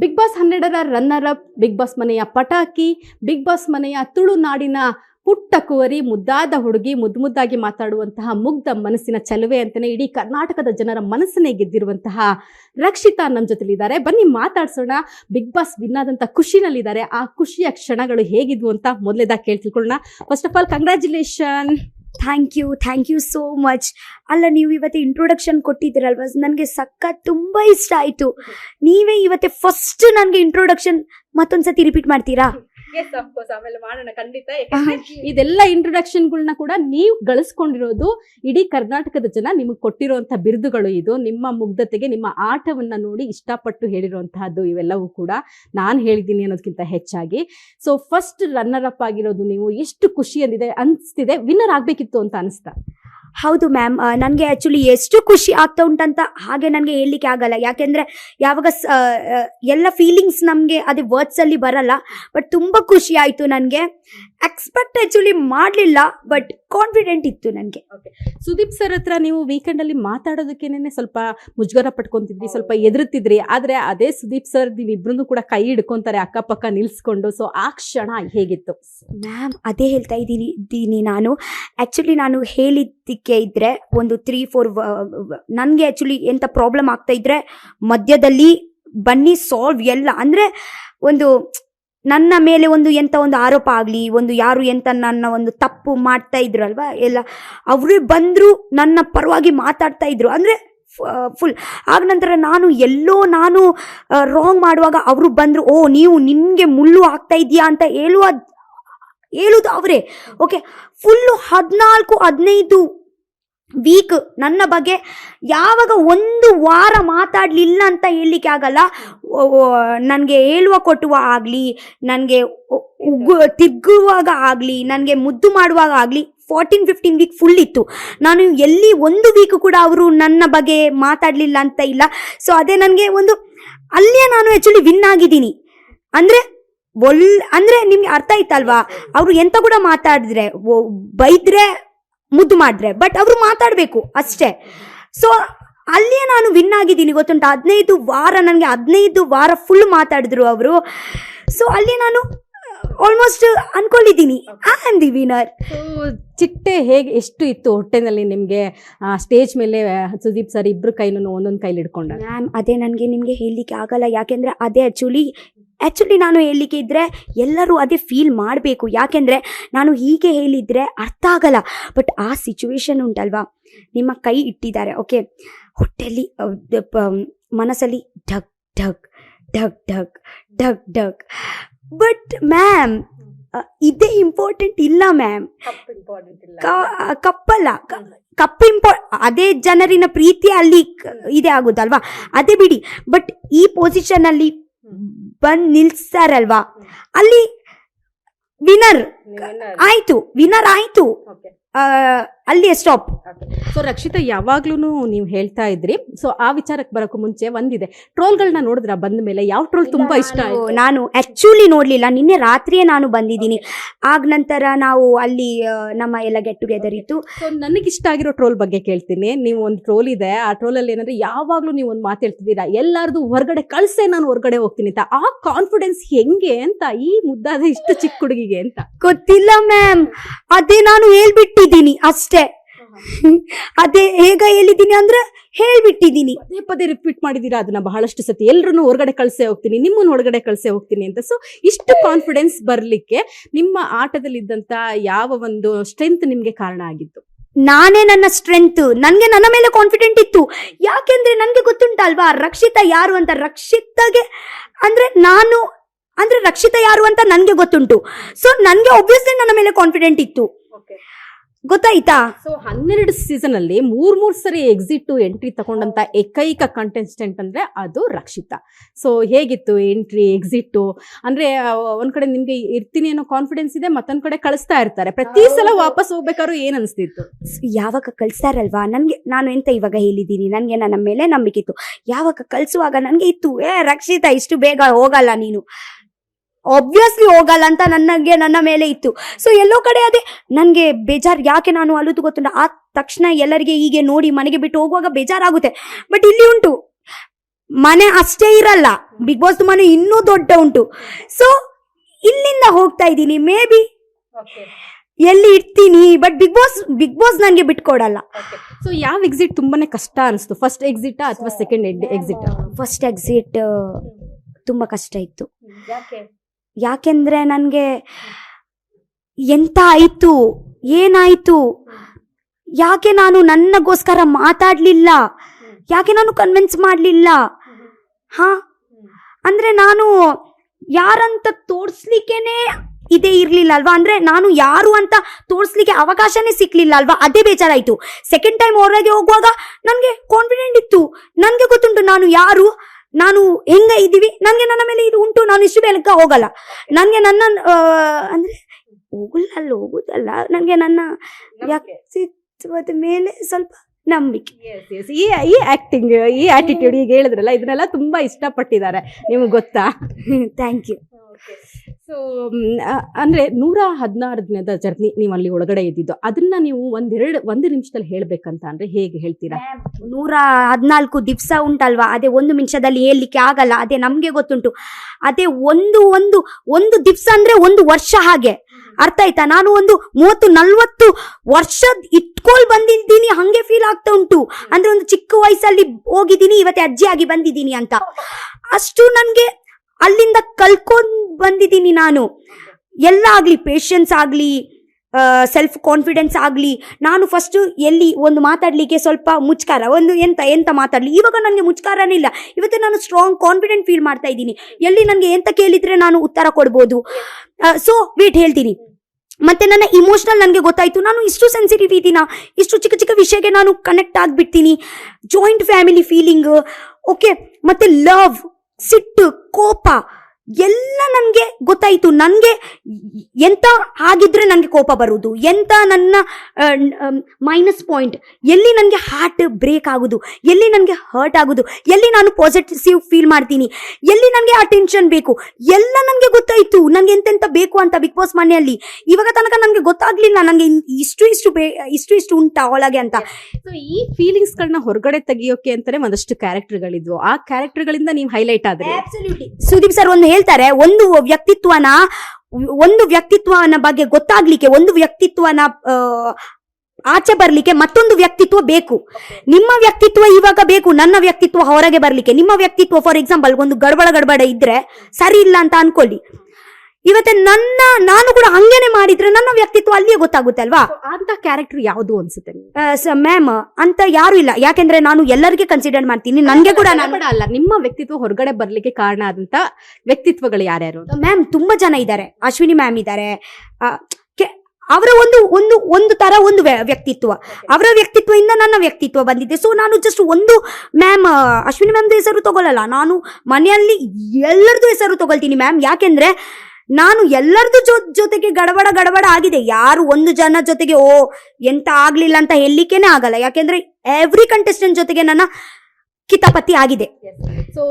Big boss ಹನ್ನೆರಡರ runner up big boss ಮನೆಯ ಪಟಾಕಿ ಬಿಗ್ ಬಾಸ್ ಮನೆಯ ತುಳುನಾಡಿನ ಪುಟ್ಟ ಕುವರಿ, ಮುದ್ದಾದ ಹುಡುಗಿ, ಮುದ್ದು ಮುದ್ದಾಗಿ ಮಾತಾಡುವಂತಹ ಮುಗ್ಧ ಮನಸ್ಸಿನ ಚಲುವೆ ಅಂತಲೇ ಇಡೀ ಕರ್ನಾಟಕದ ಜನರ ಮನಸ್ಸನ್ನೇ ಗೆದ್ದಿರುವಂತಹ ರಕ್ಷಿತಾ ನಮ್ಮ ಜೊತೆಲಿದ್ದಾರೆ. ಬನ್ನಿ ಮಾತಾಡ್ಸೋಣ. ಬಿಗ್ ಬಾಸ್ ವಿನ್ ಆದಂಥ ಖುಷಿನಲ್ಲಿದ್ದಾರೆ. ಆ ಖುಷಿಯ ಕ್ಷಣಗಳು ಹೇಗಿದ್ವು ಅಂತ ಮೊದಲೇದಾಗ ಕೇಳಿ ತಿಳ್ಕೊಳ್ಳೋಣ. First of all congratulation thank you thank you so much ಅಲ್ಲ, ನೀವು ಇವತ್ತು ಇಂಟ್ರೊಡಕ್ಷನ್ ಕೊಟ್ಟಿದ್ದೀರಲ್ವಾ? ನನಗೆ ಸಕ್ಕ ತುಂಬ ಇಷ್ಟ ಆಯಿತು. ನೀವೇ ಇವತ್ತೆ ಫಸ್ಟ್ ನನಗೆ ಇಂಟ್ರೊಡಕ್ಷನ್ ಮತ್ತೊಂದು ಸತಿ ರಿಪೀಟ್ ಮಾಡ್ತೀರಾ? ಮಾಡೋಣ ಖಂಡಿತ. ಇದೆಲ್ಲ ಇಂಟ್ರೊಡಕ್ಷನ್ಗಳನ್ನ ಕೂಡ ನೀವು ಗಳಿಸ್ಕೊಂಡಿರೋದು ಇಡೀ ಕರ್ನಾಟಕದ ಜನ ನಿಮಗೆ ಕೊಟ್ಟಿರುವಂತ ಬಿರುದುಗಳು ಇದು. ನಿಮ್ಮ ಮುಗ್ಧತೆಗೆ, ನಿಮ್ಮ ಆಟವನ್ನ ನೋಡಿ ಇಷ್ಟಪಟ್ಟು ಹೇಳಿರುವಂತಹದ್ದು ಇವೆಲ್ಲವೂ ಕೂಡ ನಾನು ಹೇಳಿದ್ದೀನಿ ಅನ್ನೋದಕ್ಕಿಂತ ಹೆಚ್ಚಾಗಿ. ಸೊ ಫಸ್ಟ್ ರನ್ನರ್ ಅಪ್ ಆಗಿರೋದು ನೀವು ಎಷ್ಟು ಖುಷಿ ಅಂದಿದೆ, ಅನಿಸ್ತಿದೆ ವಿನ್ನರ್ ಆಗ್ಬೇಕಿತ್ತು ಅಂತ ಅನಿಸ್ತಾ? ಹೌದು ಮ್ಯಾಮ್ ನನಗೆ ಆ್ಯಕ್ಚುಲಿ ಎಷ್ಟು ಖುಷಿ ಆಗ್ತಾ ಉಂಟಂತ ಹಾಗೆ ನನಗೆ ಹೇಳಲಿಕ್ಕೆ ಆಗಲ್ಲ. ಯಾಕೆಂದರೆ ಯಾವಾಗ ಎಲ್ಲ ಫೀಲಿಂಗ್ಸ್ ನಮಗೆ ಅದೇ ವರ್ಡ್ಸಲ್ಲಿ ಬರಲ್ಲ. ಬಟ್ ತುಂಬ ಖುಷಿ ಆಯಿತು ನನಗೆ. ಎಕ್ಸ್ಪೆಕ್ಟ್ ಆಕ್ಚುಲಿ ಮಾಡಲಿಲ್ಲ ಬಟ್ ಕಾನ್ಫಿಡೆಂಟ್ ಇತ್ತು ನನಗೆ ಸುದೀಪ್ ಸರ್ ಹತ್ರ ನೀವು ವೀಕೆಂಡ್ ಅಲ್ಲಿ ಮಾತಾಡೋದಕ್ಕೇನೆ ಸ್ವಲ್ಪ ಮುಜುಗರ ಪಟ್ಕೊಂತಿದ್ರಿ ಸ್ವಲ್ಪ ಎದುರುತ್ತಿದ್ರಿ ಆದ್ರೆ ಅದೇ ಸುದೀಪ್ ಸರ್ ನೀವಿಬ್ರು ಕೂಡ ಕೈ ಹಿಡ್ಕೊಂತಾರೆ ಅಕ್ಕಪಕ್ಕ ನಿಲ್ಸ್ಕೊಂಡು ಸೊ ಆ ಕ್ಷಣ ಹೇಗಿತ್ತು? ಮ್ಯಾಮ್ ಅದೇ ಹೇಳ್ತಾ ಇದ್ದೀನಿ ಇದ್ದೀನಿ ನಾನು. ಆ್ಯಕ್ಚುಲಿ ನಾನು ಹೇಳಿದ್ದಕ್ಕೆ ಇದ್ದರೆ ಒಂದು ತ್ರೀ ಫೋರ್ ನನಗೆ ಆ್ಯಕ್ಚುಲಿ ಎಂಥ ಪ್ರಾಬ್ಲಮ್ ಆಗ್ತಾ ಇದ್ರೆ ಮಧ್ಯದಲ್ಲಿ ಬನ್ನಿ ಸಾಲ್ವ್ ಎಲ್ಲ. ಅಂದರೆ ಒಂದು ನನ್ನ ಮೇಲೆ ಒಂದು ಎಂಥ ಒಂದು ಆರೋಪ ಆಗಲಿ, ಒಂದು ಯಾರು ಎಂಥ ನನ್ನ ಒಂದು ತಪ್ಪು ಮಾಡ್ತಾ ಇದ್ರಲ್ವಾ? ಎಲ್ಲ ಅವರೇ ಬಂದರು, ನನ್ನ ಪರವಾಗಿ ಮಾತಾಡ್ತಾ ಇದ್ರು. ಅಂದರೆ ಫುಲ್ ಆಗ ನಂತರ ನಾನು ಎಲ್ಲೋ ನಾನು ರಾಂಗ್ ಮಾಡುವಾಗ ಅವರು ಬಂದರು, ಓ, ನೀವು ನಿಮಗೆ ಮುಳ್ಳು ಆಗ್ತಾ ಇದೆಯಾ ಅಂತ ಹೇಳುವ, ಹೇಳೋದು ಅವರೇ. ಓಕೆ ಫುಲ್ಲು ಹದಿನಾಲ್ಕು, ಹದಿನೈದು ವೀಕ್ ನನ್ನ ಬಗ್ಗೆ ಯಾವಾಗ ಒಂದು ವಾರ ಮಾತಾಡಲಿಲ್ಲ ಅಂತ ಹೇಳಲಿಕ್ಕೆ ಆಗಲ್ಲ. ನನಗೆ ಹೇಳುವ ಕೊಟ್ಟುವ ಆಗಲಿ, ನನಗೆ ತಿರುಗುವಾಗ ಆಗಲಿ, ನನಗೆ ಮುದ್ದು ಮಾಡುವಾಗ ಆಗಲಿ ಫೋರ್ಟೀನ್ ಫಿಫ್ಟೀನ್ ವೀಕ್ ಫುಲ್ ಇತ್ತು. ನಾನು ಎಲ್ಲಿ ಒಂದು ವೀಕ್ ಕೂಡ ಅವರು ನನ್ನ ಬಗ್ಗೆ ಮಾತಾಡಲಿಲ್ಲ ಅಂತ ಇಲ್ಲ. ಸೊ ಅದೇ ನನಗೆ ಒಂದು ಅಲ್ಲೇ ನಾನು ಆ್ಯಕ್ಚುಲಿ ವಿನ್ ಆಗಿದ್ದೀನಿ. ಅಂದರೆ ಒಲ್ ಅಂದರೆ ನಿಮಗೆ ಅರ್ಥ ಆಯ್ತಲ್ವಾ? ಅವರು ಎಂತ ಕೂಡ ಮಾತಾಡಿದ್ರೆ ಬೈದ್ರೆ ಮುದ್ದು ಮಾಡಿದ್ರೆ. ಬಟ್ ಅವರು ಮಾತಾಡಬೇಕು ಅಷ್ಟೇ. ಸೊ ಅಲ್ಲಿಯೇ ನಾನು ವಿನ್ ಆಗಿದ್ದೀನಿ. ಗೊತ್ತುಂಟು? ಹದಿನೈದು ವಾರ ನನಗೆ ಹದಿನೈದು ವಾರ ಫುಲ್ ಮಾತಾಡಿದ್ರು ಅವರು. ಸೊ ಅಲ್ಲಿ ನಾನು ಆಲ್ಮೋಸ್ಟ್ ಅನ್ಕೊಂಡಿದ್ದೀನಿ. ಐ ಆಮ್ ದಿ ವಿನರ್ ಚಿಟ್ಟೆ ಹೇಗೆ ಎಷ್ಟು ಇತ್ತು ಹೊಟ್ಟೆನಲ್ಲಿ ನಿಮಗೆ? ಸ್ಟೇಜ್ ಮೇಲೆ ಸುದೀಪ್ ಸರ್ ಇಬ್ಬರು ಕೈನೂ ಒಂದೊಂದು ಕೈಲಿ ಹಿಡ್ಕೊಂಡ ಮ್ಯಾಮ್ ಅದೇ ನನಗೆ ನಿಮಗೆ ಹೇಳಲಿಕ್ಕೆ ಆಗಲ್ಲ. ಯಾಕೆಂದರೆ ಅದೇ ಆ್ಯಕ್ಚುಲಿ ಆ್ಯಕ್ಚುಲಿ ನಾನು ಹೇಳಲಿಕ್ಕೆ ಇದ್ದರೆ ಎಲ್ಲರೂ ಅದೇ ಫೀಲ್ ಮಾಡಬೇಕು. ಯಾಕೆಂದರೆ ನಾನು ಹೀಗೆ ಹೇಳಿದರೆ ಅರ್ಥ ಆಗಲ್ಲ. ಬಟ್ ಆ ಸಿಚುವೇಶನ್ ಉಂಟಲ್ವಾ? ನಿಮ್ಮ ಕೈ ಇಟ್ಟಿದ್ದಾರೆ ಓಕೆ ಹೊಟ್ಟೆಯಲ್ಲಿ ಮನಸ್ಸಲ್ಲಿ ಢಗ್ ಢಗ್ ಢಗ್ ಢಗ್ ಢಗ್ ಢಗ್. ಬಟ್ ಮ್ಯಾಮ್ ಇದೇ ಇಂಪಾರ್ಟೆಂಟ್ ಇಲ್ಲ ಮ್ಯಾಮ್ ಕಪ್ಪಲ್ಲ. ಕಪ್ಪು ಇಂಪಾ ಅದೇ ಜನರಿನ ಪ್ರೀತಿ ಅಲ್ಲಿ ಇದೇ ಇದೆ ಆಗುದಲ್ವಾ ಅದೇ ಬಿಡಿ. ಬಟ್ ಈ ಪೊಸಿಷನ್ ಅಲ್ಲಿ ಬಂದ್ ನಿಲ್ಸ್ತಾರಲ್ವಾ? ಅಲ್ಲಿ ವಿನರ್ ಆಯ್ತು ವಿನರ್ ಆಯ್ತು. ಅಲ್ಲಿಯೇ ಸ್ಟಾಪ್ ಸೊ ರಕ್ಷಿತಾ ಯಾವಾಗ್ಲೂ ನೀವು ಹೇಳ್ತಾ ಇದ್ರಿ. ಸೊ ಆ ವಿಚಾರಕ್ಕೆ ಬರೋಕ್ಕೂ ಮುಂಚೆ ಒಂದಿದೆ. ಟ್ರೋಲ್ಗಳನ್ನ ನೋಡಿದ್ರ ಬಂದ ಮೇಲೆ? ಯಾವ ಟ್ರೋಲ್ ತುಂಬಾ ಇಷ್ಟ ನಾನು ಆಕ್ಚುಲಿ ನೋಡ್ಲಿಲ್ಲ. ನಿನ್ನೆ ರಾತ್ರಿಯೇ ನಾನು ಬಂದಿದ್ದೀನಿ. ಆಗ ನಂತರ ನಾವು ಅಲ್ಲಿ ನಮ್ಮ ಎಲ್ಲ ಗೆಟ್ ಟುಗೆದರ್ ಇತ್ತು. ನನಗೆ ಇಷ್ಟ ಆಗಿರೋ ಟ್ರೋಲ್ ಬಗ್ಗೆ ಕೇಳ್ತೀನಿ. ನೀವು ಒಂದು ಟ್ರೋಲ್ ಇದೆ. ಆ ಟ್ರೋಲ್ ಅಲ್ಲಿ ಏನಂದ್ರೆ ಯಾವಾಗ್ಲೂ ನೀವು ಒಂದು ಮಾತು ಹೇಳ್ತಿದ್ದೀರಾ? ಎಲ್ಲಾರ್ದು ಹೊರಗಡೆ ಕಳ್ಸೆ ನಾನು ಹೊರಗಡೆ ಹೋಗ್ತೀನಿ ಅಂತ. ಆ ಕಾನ್ಫಿಡೆನ್ಸ್ ಹೆಂಗೆ ಅಂತ ಈ ಮುದ್ದಾದ ಇಷ್ಟು ಚಿಕ್ಕ ಹುಡುಗಿಗೆ ಅಂತ. ಗೊತ್ತಿಲ್ಲ ಮ್ಯಾಮ್ ಅದೇ ನಾನು ಹೇಳ್ಬಿಟ್ಟಿದ್ದೀನಿ ಅಷ್ಟೇ. ಅದೇ ಹೇಗ ಹೇಳಿದ್ದೀನಿ ಅಂದ್ರೆ ಹೇಳ್ಬಿಟ್ಟಿದ್ದೀನಿ. ಪದೇ ಪದೇ ರಿಪೀಟ್ ಮಾಡಿದೀರಾ ಅದನ್ನ ಬಹಳಷ್ಟು ಸತಿ. ಎಲ್ರು ಹೊರಗಡೆ ಕಳ್ಸೆ ಹೋಗ್ತೀನಿ ನಿಮ್ಮನ್ನ ಹೊರಗಡೆ ಕಳ್ಸೆ ಹೋಗ್ತೀನಿ ಅಂತ. ಸೊ ಇಷ್ಟು ಕಾನ್ಫಿಡೆನ್ಸ್ ಬರ್ಲಿಕ್ಕೆ ನಿಮ್ಮ ಆಟದಲ್ಲಿದ್ದಂತ ಯಾವ ಒಂದು ಸ್ಟ್ರೆಂತ್ ನಿಮ್ಗೆ ಕಾರಣ ಆಗಿತ್ತು? ನಾನೇ ನನ್ನ ಸ್ಟ್ರೆಂತ್ ನನಗೆ ನನ್ನ ಮೇಲೆ ಕಾನ್ಫಿಡೆಂಟ್ ಇತ್ತು. ಯಾಕೆಂದ್ರೆ ನನಗೆ ಗೊತ್ತುಂಟಲ್ವಾ ರಕ್ಷಿತಾ ಯಾರು ಅಂತ? ರಕ್ಷಿತಗೆ ಅಂದ್ರೆ ನಾನು ಅಂದ್ರೆ ರಕ್ಷಿತಾ ಯಾರು ಅಂತ ನನಗೆ ಗೊತ್ತುಂಟು. ಸೊ ನನಗೆ ಒಬ್ವಿಯಸ್ಲಿ ನನ್ನ ಮೇಲೆ ಕಾನ್ಫಿಡೆಂಟ್ ಇತ್ತು. ಗೊತ್ತಾಯ್ತಾ? ಸೊ ಹನ್ನೆರಡು ಸೀಸನ್ ಅಲ್ಲಿ ಮೂರ್ ಮೂರ್ ಸರಿ ಎಕ್ಸಿಟ್ ಎಂಟ್ರಿ ತಗೊಂಡಂತ ಏಕೈಕ ಕಂಟೆಸ್ಟೆಂಟ್ ಅಂದ್ರೆ ಅದು ರಕ್ಷಿತಾ. ಸೊ ಹೇಗಿತ್ತು ಎಂಟ್ರಿ ಎಕ್ಸಿಟ್ ಅಂದ್ರೆ ಒಂದ್ ಕಡೆ ನಿಮ್ಗೆ ಇರ್ತೀನಿ ಅನ್ನೋ ಕಾನ್ಫಿಡೆನ್ಸ್ ಇದೆ ಮತ್ತೊಂದ್ ಕಡೆ ಕಳಿಸ್ತಾ ಇರ್ತಾರೆ. ಪ್ರತಿ ಸಲ ವಾಪಸ್ ಹೋಗ್ಬೇಕಾದ್ರು ಏನ್ ಅನ್ಸ್ತಿತ್ತು? ಯಾವಾಗ ಕಳ್ಸ್ತಾರಲ್ವಾ? ನನಗೆ ನಾನು ಎಂತ ಇವಾಗ ಹೇಳಿದ್ದೀನಿ? ನನಗೆ ನನ್ನ ಮೇಲೆ ನಂಬಿಕೆ ಇತ್ತು. ಯಾವಾಗ ಕಳ್ಸುವಾಗ ನನಗೆ ಇತ್ತು ಏ ರಕ್ಷಿತಾ ಇಷ್ಟು ಬೇಗ ಹೋಗಲ್ಲ ನೀನು. ಆಬ್ವಿಯಸ್ಲಿ ಹೋಗಲ್ಲ ಅಂತ ನನಗೆ ನನ್ನ ಮೇಲೆ ಇತ್ತು. ಸೊ ಎಲ್ಲೋ ಕಡೆ ಅದೇ ನನಗೆ ಬೇಜಾರು ಯಾಕೆ ನಾನು ಅಲ್ಲದು ಗೊತ್ತಿಲ್ಲ ಆ ತಕ್ಷಣ ಎಲ್ಲರಿಗೆ ಹೀಗೆ ನೋಡಿ ಮನೆಗೆ ಬಿಟ್ಟು ಹೋಗುವಾಗ ಬೇಜಾರಾಗುತ್ತೆ. ಬಟ್ ಇಲ್ಲಿ ಉಂಟು. ಮನೆ ಅಷ್ಟೇ ಇರಲ್ಲ. ಬಿಗ್ ಬಾಸ್ ಮನೆ ಇನ್ನೂ ದೊಡ್ಡ ಉಂಟು. ಸೊ ಇಲ್ಲಿಂದ ಹೋಗ್ತಾ ಇದ್ದೀನಿ. ಮೇ ಬಿ ಎಲ್ಲಿ ಇರ್ತೀನಿ? But Bigg Boss Bigg Boss ನನಗೆ ಬಿಟ್ಕೊಡಲ್ಲ. ಸೊ ಯಾವ ಎಕ್ಸಿಟ್ ತುಂಬಾನೇ ಕಷ್ಟ ಅನಿಸ್ತು? ಫಸ್ಟ್ ಎಕ್ಸಿಟ್ ಅಥವಾ ಸೆಕೆಂಡ್ ಎಕ್ಸಿಟ್ ಫಸ್ಟ್ ಎಕ್ಸಿಟ್ ತುಂಬಾ ಕಷ್ಟ ಇತ್ತು. ಯಾಕೆಂದ್ರೆ ನನಗೆ ಎಂತ ಆಯ್ತು ಏನಾಯ್ತು? ಯಾಕೆ ನಾನು ನನ್ನಗೋಸ್ಕರ ಮಾತಾಡಲಿಲ್ಲ? ಯಾಕೆ ನಾನು ಕನ್ವಿನ್ಸ್ ಮಾಡಲಿಲ್ಲ? ಹಾ? ಅಂದ್ರೆ ನಾನು ಯಾರಂತ ತೋರಿಸ್ಲಿಕ್ಕೇನೆ ಇದೇ ಇರಲಿಲ್ಲ ಅಲ್ವಾ? ಅಂದ್ರೆ ನಾನು ಯಾರು ಅಂತ ತೋರಿಸ್ಲಿಕ್ಕೆ ಅವಕಾಶನೇ ಸಿಕ್ಕಲಿಲ್ಲ ಅಲ್ವಾ? ಅದೇ ಬೇಜಾರಾಯಿತು. ಸೆಕೆಂಡ್ ಟೈಮ್ ಹೊರಗೆ ಹೋಗುವಾಗ ನನಗೆ ಕಾನ್ಫಿಡೆಂಟ್ ಇತ್ತು. ನನಗೆ ಗೊತ್ತುಂಟು ನಾನು ಯಾರು. ನಾನು ಹೆಂಗ ಇದ್ದೀವಿ? ನನಗೆ ನನ್ನ ಮೇಲೆ ಇದು ಉಂಟು ನಾನು ಇಷ್ಟು ಬೆಳಕ ಹೋಗಲ್ಲ. ನನಗೆ ನನ್ನ ಅಂದರೆ ಹೋಗಲ್ಲ ಅಲ್ಲಿ ಹೋಗುದಲ್ಲ. ನನಗೆ ನನ್ನ ವ್ಯಕ್ತಿತ್ವದ ಮೇಲೆ ಸ್ವಲ್ಪ ನಂಬಿಕೆ. ಈ ಈ ಆಕ್ಟಿಂಗ್ ಈ ಆಟಿಟ್ಯೂಡ್ ಈಗ ಹೇಳಿದ್ರಲ್ಲ ಇದನ್ನೆಲ್ಲ ತುಂಬಾ ಇಷ್ಟಪಟ್ಟಿದ್ದಾರೆ. ನಿಮ್ಗೆ ಗೊತ್ತಾ? ಥ್ಯಾಂಕ್ ಯು ಸೊ ಅಂದ್ರೆ ನೂರ ಹದಿನಾರು ದಿನದ ಜರ್ನಿ ನೀವು ಅಲ್ಲಿ ಒಳಗಡೆ ಇದ್ದಿದ್ದು. ಅದನ್ನ ನೀವು ಒಂದೆರಡು, ಒಂದು ನಿಮಿಷದಲ್ಲಿ ಹೇಳ್ಬೇಕಂತ ಅಂದ್ರೆ ಹೇಗೆ ಹೇಳ್ತೀರಾ? ನೂರ ಹದಿನಾಲ್ಕು ದಿವಸ ಉಂಟಲ್ವಾ? ಅದೇ ಒಂದು ನಿಮಿಷದಲ್ಲಿ ಹೇಳಲಿಕ್ಕೆ ಆಗಲ್ಲ. ಅದೇ ನಮ್ಗೆ ಗೊತ್ತುಂಟು. ಅದೇ ಒಂದು ಒಂದು ಒಂದು ದಿವಸ ಅಂದ್ರೆ ಒಂದು ವರ್ಷ ಹಾಗೆ. ಅರ್ಥ ಆಯ್ತಾ? ನಾನು ಒಂದು ಮೂವತ್ತು, ನಲ್ವತ್ತು ವರ್ಷದ ಇಟ್ಕೊಳ್ ಬಂದಿದ್ದೀನಿ, ಹಂಗೆ ಫೀಲ್ ಆಗ್ತಾ ಉಂಟು. ಅಂದ್ರೆ ಒಂದು ಚಿಕ್ಕ ವಯಸ್ಸಲ್ಲಿ ಹೋಗಿದ್ದೀನಿ, ಇವತ್ತೆ ಅಜ್ಜಿ ಆಗಿ ಬಂದಿದ್ದೀನಿ ಅಂತ. ಅಷ್ಟು ನನ್ಗೆ ಅಲ್ಲಿಂದ ಕಲ್ಕೊಂಡ್ ಬಂದಿದ್ದೀನಿ ನಾನು. ಎಲ್ಲ ಆಗಲಿ ಪೇಷನ್ಸ್ ಆಗಲಿ ಸೆಲ್ಫ್ ಕಾನ್ಫಿಡೆನ್ಸ್ ಆಗಲಿ, ನಾನು ಫಸ್ಟು ಎಲ್ಲಿ ಒಂದು ಮಾತಾಡಲಿಕ್ಕೆ ಸ್ವಲ್ಪ ಮುಚ್ಕಾರ, ಒಂದು ಎಂತ ಎಂತ ಮಾತಾಡಲಿ. ಇವಾಗ ನನಗೆ ಮುಚ್ಕಾರನೇ ಇಲ್ಲ. ಇವತ್ತು ನಾನು ಸ್ಟ್ರಾಂಗ್ ಕಾನ್ಫಿಡೆಂಟ್ ಫೀಲ್ ಮಾಡ್ತಾ ಇದ್ದೀನಿ. ಎಲ್ಲಿ ನನಗೆ ಎಂತ ಕೇಳಿದರೆ ನಾನು ಉತ್ತರ ಕೊಡ್ಬೋದು. ಸೊ ವೇಟ್ ಹೇಳ್ತೀನಿ. ಮತ್ತೆ ನನ್ನ ಇಮೋಷನಲ್ ನನಗೆ ಗೊತ್ತಾಯಿತು. ನಾನು ಇಷ್ಟು ಸೆನ್ಸಿಟಿವ್ ಇದ್ದೀನ? ಇಷ್ಟು ಚಿಕ್ಕ ಚಿಕ್ಕ ವಿಷಯಕ್ಕೆ ನಾನು ಕನೆಕ್ಟ್ ಆಗಿಬಿಡ್ತೀನಿ. ಜಾಯಿಂಟ್ ಫ್ಯಾಮಿಲಿ ಫೀಲಿಂಗ್ ಓಕೆ ಮತ್ತೆ ಲವ್ ಸಿಟ್ಟು, ಕೋಪ. ಎಲ್ಲ ನನಗೆ ಗೊತ್ತಾಯಿತು. ನನಗೆ ಎಂತ ಆಗಿದ್ರೆ ನನಗೆ ಕೋಪ ಬರುವುದು. ಎಂತ ನನ್ನ ಮೈನಸ್ ಪಾಯಿಂಟ್ ಎಲ್ಲಿ ನನಗೆ ಹಾರ್ಟ್ ಬ್ರೇಕ್ ಆಗೋದು ಎಲ್ಲಿ ನನಗೆ ಹರ್ಟ್ ಆಗೋದು ಎಲ್ಲಿ ನಾನು ಪಾಸಿಟಿವ್ ಫೀಲ್ ಮಾಡ್ತೀನಿ? ಎಲ್ಲಿ ನನಗೆ ಅಟೆನ್ಷನ್ ಬೇಕು? ಎಲ್ಲ ನನಗೆ ಗೊತ್ತಾಯಿತು. ನನಗೆ ಎಂತೆಂತ ಬೇಕು ಅಂತ ಬಿಗ್ ಬಾಸ್ ಮನೆಯಲ್ಲಿ. ಇವಾಗ ತನಕ ನನಗೆ ಗೊತ್ತಾಗ್ಲಿಲ್ಲ. ನನಗೆ ಇಷ್ಟು ಇಷ್ಟು ಬೇ ಇಷ್ಟು ಇಷ್ಟು ಉಂಟಾ ಒಳಗೆ ಅಂತ. ಸೊ ಈ ಫೀಲಿಂಗ್ಸ್ ಗಳನ್ನ ಹೊರಗಡೆ ತೆಗಿಯೋಕೆ ಅಂತಾನೆ ಒಂದಷ್ಟು ಕ್ಯಾರೆಕ್ಟರ್ಗಳಿದ್ವು ಆ ಕ್ಯಾರೆಕ್ಟರ್ಗಳಿಂದ ನೀವು ಹೈಲೈಟ್ ಆದ್ರೆ ಸುದೀಪ್ ಸರ್ ಒಂದು ಹೇಳ್ತಾರೆ ಒಂದು ವ್ಯಕ್ತಿತ್ವನ ಒಂದು ವ್ಯಕ್ತಿತ್ವನ ಬಗ್ಗೆ ಗೊತ್ತಾಗ್ಲಿಕ್ಕೆ ಒಂದು ವ್ಯಕ್ತಿತ್ವನ ಆಚೆ ಬರ್ಲಿಕ್ಕೆ ಮತ್ತೊಂದು ವ್ಯಕ್ತಿತ್ವ ಬೇಕು. ನಿಮ್ಮ ವ್ಯಕ್ತಿತ್ವ ಇವಾಗ ಬೇಕು ನನ್ನ ವ್ಯಕ್ತಿತ್ವ ಹೊರಗೆ ಬರ್ಲಿಕ್ಕೆ. ನಿಮ್ಮ ವ್ಯಕ್ತಿತ್ವ ಫಾರ್ ಎಕ್ಸಾಂಪಲ್ ಒಂದು ಗಡಬಡ ಗಡಬಡ ಇದ್ರೆ ಸರಿ ಇಲ್ಲ ಅಂತ ಅನ್ಕೊಳ್ಳಿ. ಇವತ್ತೆ ನನ್ನ ನಾನು ಕೂಡ ಹಂಗೇನೆ ಮಾಡಿದ್ರೆ ನನ್ನ ವ್ಯಕ್ತಿತ್ವ ಅಲ್ಲಿಯೇ ಗೊತ್ತಾಗುತ್ತೆ ಅಲ್ವಾ? ಅಂತ ಕ್ಯಾರೆಕ್ಟರ್ ಯಾವುದು ಅನ್ಸುತ್ತೆ? ಮ್ಯಾಮ್ ಅಂತ ಯಾರು ಇಲ್ಲ. ಯಾಕೆಂದ್ರೆ ನಾನು ಎಲ್ಲರಿಗೆ ಕನ್ಸಿಡರ್ ಮಾಡ್ತೀನಿ. ನನ್ಗೆ ಕೂಡ ಅಲ್ಲ ನಿಮ್ಮ ವ್ಯಕ್ತಿತ್ವ ಹೊರಗಡೆ ಬರ್ಲಿಕ್ಕೆ ಕಾರಣ ಆದಂತ ವ್ಯಕ್ತಿತ್ವಗಳು ಯಾರ್ಯಾರು? ಮ್ಯಾಮ್ ತುಂಬಾ ಜನ ಇದ್ದಾರೆ. ಅಶ್ವಿನಿ ಮ್ಯಾಮ್ ಇದ್ದಾರೆ. ಅವರ ಒಂದು ಒಂದು ಒಂದು ತರ ಒಂದು ವ್ಯಕ್ತಿತ್ವ. ಅವರ ವ್ಯಕ್ತಿತ್ವದಿಂದ ನನ್ನ ವ್ಯಕ್ತಿತ್ವ ಬಂದಿದೆ. ಸೊ ನಾನು ಜಸ್ಟ್ ಒಂದು ಮ್ಯಾಮ್ ಅಶ್ವಿನಿ ಮ್ಯಾಮ್ದು ಹೆಸರು ತಗೊಳ್ಳಲ್ಲ ನಾನು ಮನೆಯಲ್ಲಿ ಎಲ್ಲರದು ಹೆಸರು ತಗೊಳ್ತೀನಿ ಮ್ಯಾಮ್ ಯಾಕೆಂದ್ರೆ ನಾನು ಎಲ್ಲರದು ಜೊ ಜೊತೆಗೆ ಗಡಬಡ ಗಡಬಡ ಆಗಿದೆ. ಯಾರು ಒಂದು ಜನ ಜೊತೆಗೆ ಓ ಎಂತ ಆಗ್ಲಿಲ್ಲ ಅಂತ ಹೇಳಲಿಕ್ಕೇನೆ ಆಗಲ್ಲ. ಯಾಕೆಂದ್ರೆ ಎವ್ರಿ ಕಂಟೆಸ್ಟೆಂಟ್ ಜೊತೆಗೆ ನನ್ನ ಕಿತಾಪತಿ ಆಗಿದೆ. ಸೊ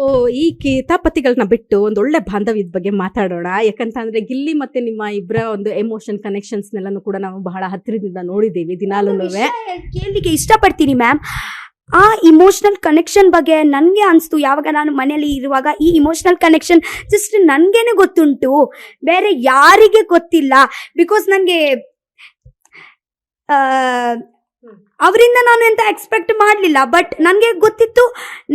ಈ ಕಿತಾಪತಿಗಳನ್ನ ಬಿಟ್ಟು ಒಂದು ಒಳ್ಳೆ ಬಾಂಧವ್ಯದ ಬಗ್ಗೆ ಮಾತಾಡೋಣ. ಯಾಕಂತಂದ್ರೆ ಗಿಲ್ಲಿ ಮತ್ತೆ ನಿಮ್ಮ ಇಬ್ಬರ ಒಂದು ಎಮೋಷನ್ ಕನೆಕ್ಷನ್ಸ್ ನೆಲ್ಲನು ಕೂಡ ನಾವು ಬಹಳ ಹತ್ತಿರದಿಂದ ನೋಡಿದ್ದೀವಿ ದಿನಾಲೂ ಕೇಳಲಿಕ್ಕೆ ಇಷ್ಟಪಡ್ತೀನಿ ಮ್ಯಾಮ್ ಆ ಇಮೋಷನಲ್ ಕನೆಕ್ಷನ್ ಬಗ್ಗೆ ನನಗೆ ಅನಿಸ್ತು. ಯಾವಾಗ ನಾನು ಮನೆಯಲ್ಲಿ ಇರುವಾಗ ಈ ಇಮೋಷನಲ್ ಕನೆಕ್ಷನ್ ಜಸ್ಟ್ ನನಗೇನೆ ಗೊತ್ತುಂಟು. ಬೇರೆ ಯಾರಿಗೆ ಗೊತ್ತಿಲ್ಲ. ಬಿಕಾಸ್ ನನಗೆ ಅವರಿಂದ ನಾನು ಎಂತ ಎಕ್ಸ್ಪೆಕ್ಟ್ ಮಾಡಲಿಲ್ಲ. ಬಟ್ ನನಗೆ ಗೊತ್ತಿತ್ತು.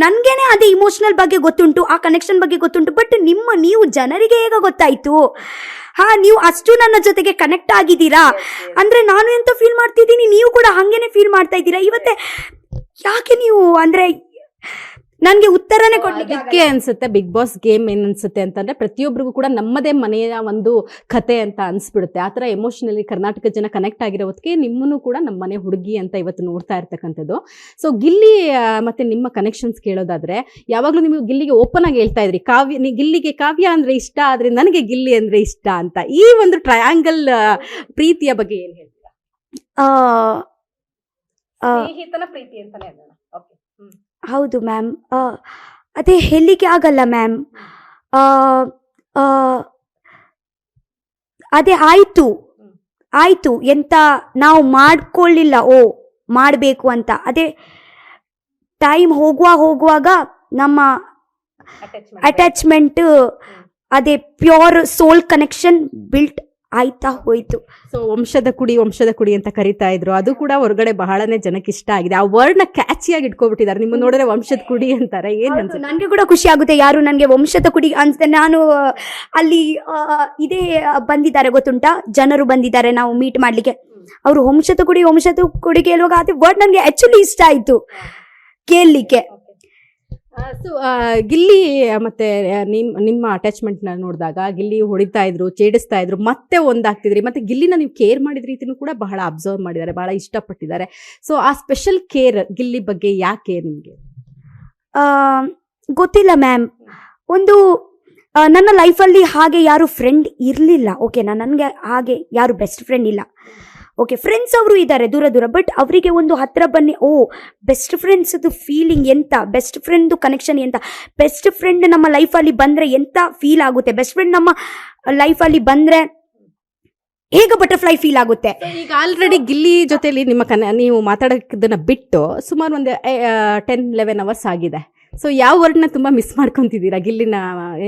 ನನಗೇನೆ ಅದೇ ಇಮೋಷನಲ್ ಬಗ್ಗೆ ಗೊತ್ತುಂಟು. ಆ ಕನೆಕ್ಷನ್ ಬಗ್ಗೆ ಗೊತ್ತುಂಟು. ಬಟ್ ನಿಮ್ಮ ನೀವು ಜನರಿಗೆ ಹೇಗ ಗೊತ್ತಾಯಿತು? ಹಾ ನೀವು ಅಷ್ಟು ನನ್ನ ಜೊತೆಗೆ ಕನೆಕ್ಟ್ ಆಗಿದ್ದೀರಾ? ಅಂದ್ರೆ ನಾನು ಎಂತ ಫೀಲ್ ಮಾಡ್ತಿದ್ದೀನಿ? ನೀವು ಕೂಡ ಹಾಗೇನೆ ಫೀಲ್ ಮಾಡ್ತಾ ಇದ್ದೀರಾ? ಇವತ್ತೆ ಯಾಕೆ ನೀವು ಅಂದ್ರೆ ನನ್ಗೆ ಉತ್ತರನೇ ಕೊಡ್ಲಿಕ್ಕೆ ಅನ್ಸುತ್ತೆ ಬಿಗ್ ಬಾಸ್ ಗೇಮ್ ಏನ್ ಅನ್ಸುತ್ತೆ ಅಂತಂದ್ರೆ ಪ್ರತಿಯೊಬ್ಬರಿಗೂ ಕೂಡ ನಮ್ಮದೇ ಮನೆಯ ಒಂದು ಕತೆ ಅಂತ ಅನ್ಸ್ಬಿಡುತ್ತೆ. ಆ ಆತರ ಎಮೋಷನಲಿ ಕರ್ನಾಟಕ ಜನ ಕನೆಕ್ಟ್ ಆಗಿರೋದಕ್ಕೆ ನಿಮ್ಮನ್ನು ಕೂಡ ನಮ್ಮ ಮನೆ ಹುಡುಗಿ ಅಂತ ಇವತ್ತು ನೋಡ್ತಾ ಇರ್ತಕ್ಕಂಥದ್ದು. ಸೊ ಗಿಲ್ಲಿ ಮತ್ತೆ ನಿಮ್ಮ ಕನೆಕ್ಷನ್ಸ್ ಕೇಳೋದಾದ್ರೆ ಯಾವಾಗ್ಲೂ ನೀವು ಗಿಲ್ಲಿಗೆ ಓಪನ್ ಆಗಿ ಹೇಳ್ತಾ ಇದ್ರಿ. ಕಾವ್ಯ ನೀ ಗಿಲ್ಲಿಗೆ ಕಾವ್ಯ ಅಂದ್ರೆ ಇಷ್ಟ ಆದ್ರೆ ನನಗೆ ಗಿಲ್ಲಿ ಅಂದ್ರೆ ಇಷ್ಟ ಅಂತ ಈ ಒಂದು ಟ್ರಯಾಂಗಲ್ ಪ್ರೀತಿಯ ಬಗ್ಗೆ ಏನ್ ಹೇಳ್ತೀರಾ? ಸ್ನೇಹಿತನ ಪ್ರೀತಿ ಅಂತಾನೆ ಓಕೆ ಹೌದು ಮ್ಯಾಮ್ ಅದೇ ಹೇಳಲಿಕ್ಕೆ ಆಗಲ್ಲ ಮ್ಯಾಮ್ ಅದೇ ಆಯ್ತು. ಆಯ್ತು. ಎಂತ ನಾವು ಮಾಡ್ಕೊಳ್ಳಿಲ್ಲ. ಓ ಮಾಡಬೇಕು ಅಂತ. ಅದೇ ಟೈಮ್ ಹೋಗುವ ಹೋಗುವಾಗ ನಮ್ಮ ಅಟ್ಯಾಚ್ಮೆಂಟ್ ಅದೇ ಪ್ಯೂರ್ ಸೋಲ್ ಕನೆಕ್ಷನ್ ಬಿಲ್ಟ್ ಆಯ್ತಾ ಹೋಯ್ತು. ಸೊ ವಂಶದ ಕುಡಿ ವಂಶದ ಕುಡಿ ಅಂತ ಕರಿತಾ ಇದ್ರು. ಅದು ಕೂಡ ಹೊರಗಡೆ ಬಹಳನೇ ಜನಕ್ಕೆ ಇಷ್ಟ ಆಗಿದೆ. ಆ ವರ್ಡ್ನ ಕ್ಯಾಚಿಯಾಗಿ ಇಟ್ಕೊಬಿಟ್ಟಿದ್ದಾರೆ. ನಿಮ್ಮ ನೋಡಿದ್ರೆ ವಂಶದ ಕುಡಿ ಅಂತಾರೆ. ಏನ್ ಅನ್ಸುತ್ತೆ? ನನಗೆ ಕೂಡ ಖುಷಿ ಆಗುತ್ತೆ. ಯಾರು ನನಗೆ ವಂಶದ ಕುಡಿ ಅನ್ಸುತ್ತೆ ನಾನು ಅಲ್ಲಿ ಇದೇ ಬಂದಿದ್ದಾರೆ. ಗೊತ್ತುಂಟ? ಜನರು ಬಂದಿದ್ದಾರೆ ನಾವು ಮೀಟ್ ಮಾಡ್ಲಿಕ್ಕೆ. ಅವರು ವಂಶದ ಕುಡಿ ವಂಶದ ಕುಡಿ ಕೇಳುವಾಗ ಅದೇ ವರ್ಡ್ ನನಗೆ ಆಕ್ಚುಲಿ ಇಷ್ಟ ಆಯ್ತು. ಕೇಳಲಿಕ್ಕೆ. ಸೊ ಗಿಲ್ಲಿ ಮತ್ತೆ ನಿಮ್, ನಿಮ್ಮ ಅಟ್ಯಾಚ್ಮೆಂಟ್ನ ನೋಡಿದಾಗ ಗಿಲ್ಲಿ ಹೊಡಿತಾ ಇದ್ರು ಚೇಡಿಸ್ತಾ ಇದ್ರು, ಮತ್ತೆ ಒಂದಾಗ್ತಿದ್ರಿ. ಮತ್ತೆ ಗಿಲ್ಲಿನ ನೀವು ಕೇರ್ ಮಾಡಿದ ರೀತಿನೂ ಕೂಡ ಬಹಳ ಅಬ್ಸರ್ವ್ ಮಾಡಿದ್ದಾರೆ, ಬಹಳ ಇಷ್ಟಪಟ್ಟಿದ್ದಾರೆ. ಸೊ ಆ ಸ್ಪೆಷಲ್ ಕೇರ್ ಗಿಲ್ಲಿ ಬಗ್ಗೆ ಯಾಕೆ ನಿಮಗೆ? ಗೊತ್ತಿಲ್ಲ ಮ್ಯಾಮ್ ಒಂದು ನನ್ನ ಲೈಫಲ್ಲಿ ಹಾಗೆ ಯಾರು ಫ್ರೆಂಡ್ ಇರಲಿಲ್ಲ. ಓಕೆನಾ ನನಗೆ ಹಾಗೆ ಯಾರು ಬೆಸ್ಟ್ ಫ್ರೆಂಡ್ ಇಲ್ಲ. ಓಕೆ ಫ್ರೆಂಡ್ಸ್ ಅವರು ಇದ್ದಾರೆ ದೂರ ದೂರ ಬಟ್ ಅವರಿಗೆ ಒಂದು ಹತ್ತಿರ ಬನ್ನಿ. ಓ ಬೆಸ್ಟ್ ಫ್ರೆಂಡ್ಸ್ದು ಫೀಲಿಂಗ್ ಎಂತ? ಬೆಸ್ಟ್ ಫ್ರೆಂಡ್ದು ಕನೆಕ್ಷನ್ ಎಂತ? ಬೆಸ್ಟ್ ಫ್ರೆಂಡ್ ನಮ್ಮ ಲೈಫಲ್ಲಿ ಬಂದರೆ ಎಂತ ಫೀಲ್ ಆಗುತ್ತೆ? ಬೆಸ್ಟ್ ಫ್ರೆಂಡ್ ನಮ್ಮ ಲೈಫಲ್ಲಿ ಬಂದರೆ ಹೇಗೆ ಬಟರ್ಫ್ಲೈ ಫೀಲ್ ಆಗುತ್ತೆ? ಈಗ ಆಲ್ರೆಡಿ ಗಿಲ್ಲಿ ಜೊತೆಲಿ ನಿಮ್ಮ ಕನ ನೀವು ಮಾತಾಡೋದನ್ನ ಬಿಟ್ಟು ಸುಮಾರು ಒಂದು ಟೆನ್ ಲೆವೆನ್ ಅವರ್ಸ್ ಆಗಿದೆ. ಸೊ ಯಾವ ವರ್ಡ್ನ ತುಂಬ ಮಿಸ್ ಮಾಡ್ಕೊತಿದ್ದೀರಾ? ಗಿಲ್ಲಿನ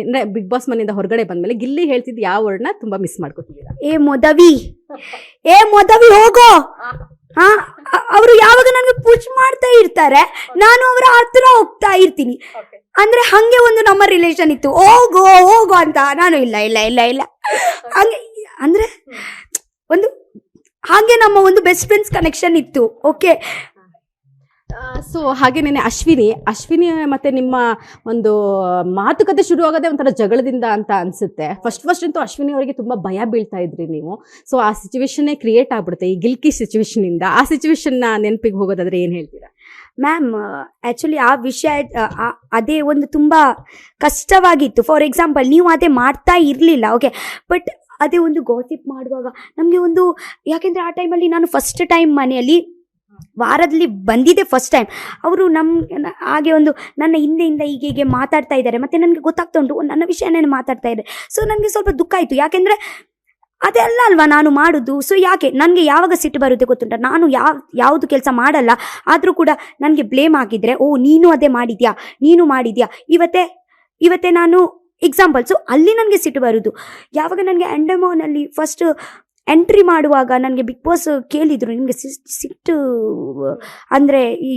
ಅಂದ್ರೆ ಬಿಗ್ ಬಾಸ್ ಮನೆಯಿಂದ ಹೊರಗಡೆ ಬಂದಮೇಲೆ ಗಿಲ್ಲಿ ಹೇಳ್ತಿದ್ದು ಯಾವ ವರ್ಡ್ನ ತುಂಬ ಮಿಸ್ ಮಾಡ್ಕೊತಿದ್ದೀರಾ? ಏ ಮೊದವಿ ಏ ಮೊದವಿ ಹೋಗೋ. ಹಾ ಅವರು ಯಾವಾಗ ನನಗೆ ಪುಷ್ ಮಾಡ್ತಾ ಇರ್ತಾರೆ ನಾನು ಅವರ ಹತ್ರ ಹೋಗ್ತಾ ಇರ್ತೀನಿ. ಅಂದ್ರೆ ಹಂಗೆ ಒಂದು ನಮ್ಮ ರಿಲೇಷನ್ ಇತ್ತು. ಹೋಗೋ ಹೋಗೋ ಅಂತ ನಾನು ಇಲ್ಲ ಇಲ್ಲ ಇಲ್ಲ ಇಲ್ಲ. ಹಂಗೆ ಅಂದ್ರೆ ಒಂದು ಹಾಗೆ ನಮ್ಮ ಒಂದು ಬೆಸ್ಟ್ ಫ್ರೆಂಡ್ಸ್ ಕನೆಕ್ಷನ್ ಇತ್ತು. ಓಕೆ ಸೊ ಹಾಗೇನೇ ಅಶ್ವಿನಿ ಅಶ್ವಿನಿ ಮತ್ತೆ ನಿಮ್ಮ ಒಂದು ಮಾತುಕತೆ ಶುರು ಆಗೋದೇ ಒಂಥರ ಜಗಳದಿಂದ ಅಂತ ಅನ್ಸುತ್ತೆ. ಫಸ್ಟ್ ಫಸ್ಟ್ ಅಂತೂ ಅಶ್ವಿನಿ ಅವರಿಗೆ ತುಂಬಾ ಭಯ ಬೀಳ್ತಾ ಇದ್ರಿ ನೀವು. ಸೊ ಆ ಸಿಚುವೇಶನ್ನೇ ಕ್ರಿಯೇಟ್ ಆಗ್ಬಿಡುತ್ತೆ, ಈ ಗಿಲ್ಕಿ ಸಿಚುವೇಶನ್ ಇಂದ. ಆ ಸಿಚುವೇಶನ್ನ ನೆನಪಿಗೆ ಹೋಗೋದಾದ್ರೆ ಏನು ಹೇಳ್ತೀರಾ? ಮ್ಯಾಮ್ ಆ್ಯಕ್ಚುಲಿ ಆ ವಿಷಯ ಅದೇ ಒಂದು ತುಂಬ ಕಷ್ಟವಾಗಿತ್ತು. ಫಾರ್ ಎಕ್ಸಾಂಪಲ್ ನೀವು ಅದೇ ಮಾಡ್ತಾ ಇರಲಿಲ್ಲ ಓಕೆ ಬಟ್ ಅದೇ ಒಂದು ಗಾಸಿಪ್ ಮಾಡುವಾಗ ನಮಗೆ ಒಂದು, ಯಾಕೆಂದರೆ ಆ ಟೈಮಲ್ಲಿ ನಾನು ಫಸ್ಟ್ ಟೈಮ್ ಮನೆಯಲ್ಲಿ ವಾರದಲ್ಲಿ ಬಂದಿದ್ದೆ ಫಸ್ಟ್ ಟೈಮ್ ಅವರು ನಮ್ಮ ಹಾಗೆ ಒಂದು ನನ್ನ ಹಿಂದೆಯಿಂದ ಹೀಗೆ ಹೀಗೆ ಮಾತಾಡ್ತಾ ಇದ್ದಾರೆ. ಮತ್ತು ನನಗೆ ಗೊತ್ತಾಗ್ತಾ ಉಂಟು ನನ್ನ ವಿಷಯನೇ ಮಾತಾಡ್ತಾ ಇದ್ದಾರೆ. ಸೊ ನನಗೆ ಸ್ವಲ್ಪ ದುಃಖ ಆಯಿತು. ಯಾಕೆಂದರೆ ಅದೆಲ್ಲ ಅಲ್ವಾ ನಾನು ಮಾಡೋದು? ಸೊ ಯಾಕೆ? ನನಗೆ ಯಾವಾಗ ಸಿಟ್ಟು ಬರುತ್ತೆ ಗೊತ್ತುಂಟ? ನಾನು ಯಾವ ಯಾವುದು ಕೆಲಸ ಮಾಡಲ್ಲ. ಆದರೂ ಕೂಡ ನನಗೆ ಬ್ಲೇಮ್ ಆಗಿದ್ದರೆ ಓ, ನೀನು ಅದೇ ಮಾಡಿದ್ಯಾ? ನೀನು ಮಾಡಿದ್ಯಾ? ಇವತ್ತೇ ಇವತ್ತೇ ನಾನು ಎಕ್ಸಾಂಪಲ್ಸು ಅಲ್ಲಿ ನನಗೆ ಸಿಟ್ಟು ಬರೋದು. ಯಾವಾಗ ನನಗೆ ಅಂಡಮಾನಲ್ಲಿ ಫಸ್ಟ್ ಎಂಟ್ರಿ ಮಾಡುವಾಗ ನನಗೆ ಬಿಗ್ ಬಾಸ್ ಕೇಳಿದ್ರು ನಿಮಗೆ ಸಿಟ್ಟು ಅಂದರೆ ಈ